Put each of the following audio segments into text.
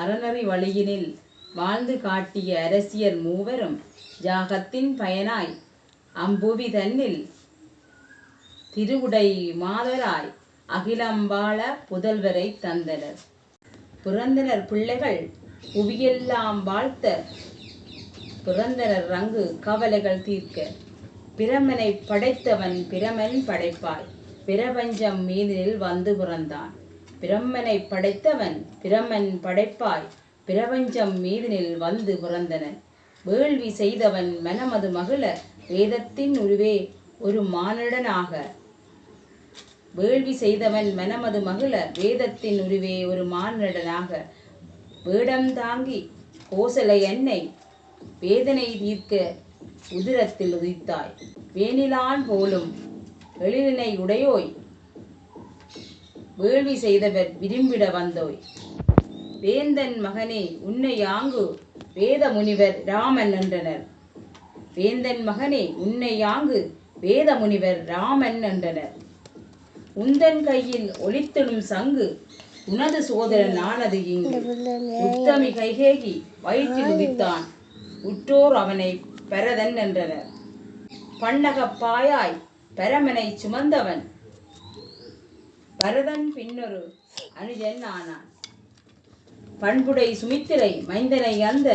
அறநெறி வழியினில் வாழ்ந்து காட்டிய அரசியர் மூவரும் யாகத்தின் பயனாய் அம்புவி தன்னில் திருவுடை மாதராய் அகிலம்பாள புதல்வரை தந்தனர். பிறந்தனர் பிள்ளைகள் புவியெல்லாம் வாழ்த்த பிறந்தனர் ரங்கு கவலைகள் தீர்க்க. பிரமனை படைத்தவன் பிரமன் படைப்பாய். பிரபஞ்சம் மீதில் வந்து பிறந்தான் பிரம்மனை படைத்தவன் பிரமன் படைப்பாய் பிரபஞ்சம் மீதினில் வந்து பிறந்தனன் வேள்வி செய்தவன் மனமது மகிழ வேதத்தின் உருவே ஒரு மானிடனாக. வேள்வி செய்தவன் மனமது மகிழ வேதத்தின் உருவே ஒரு மானிடனாக. வேடம் தாங்கி கோசலை என்னை வேதனை தீர்க்க உதிரத்தில் உதித்தாய். வேணிலான் போலும் எழிலினை உடையோய் வேள்வி செய்தவர் விரும்பிட வந்தோய். வேந்தன் மகனே உன்னை யாங்கு? வேத முனிவர் ராமன் என்றனர். வேந்தன் மகனே உன்னை யாங்கு? வேத முனிவர் ராமன் என்றனர். உந்தன் கையில் ஒளித்திடும் சங்கு உனது சோதரன் ஆனது இங்கு. உத்தமி கைகேகி வயிற்றில் உதித்தான். உற்றோர் அவனை பரதன் என்றனர். பன்னகப் பாயாய் பரமனை சுமந்தவன். பரதன் பின்னொரு அனுஜன் ஆனான். பண்புடை சுமித்திரை மைந்தனை அந்த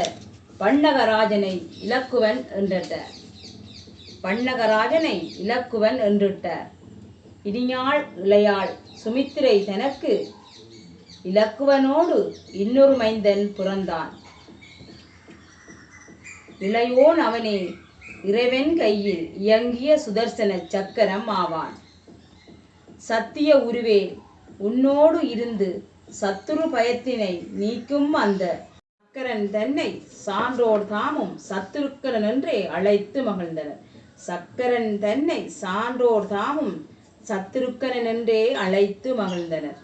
பன்னகராஜனை இலக்குவன் என்றார் பன்னகராஜனை இலக்குவன் என்றிட்டார். இனியாள் இளையாள் சுமித்திரை தனக்கு இலக்குவனோடு இன்னொரு மைந்தன் பிறந்தான். இளையோன் அவனே இறைவன் கையில் இயங்கிய சுதர்சன சக்கரம் ஆவான். சத்திய உருவே உன்னோடு இருந்து சத்துரு பயத்தினை நீக்கும் அந்த சக்கரன் தன்னை சான்றோர் தாமும் சத்துருக்கரன் என்றே அழைத்து மகிழ்ந்தனர். சக்கரன் தன்னை சான்றோர் தாமும் சத்துருக்கரன் என்றே அழைத்து மகிழ்ந்தனர்.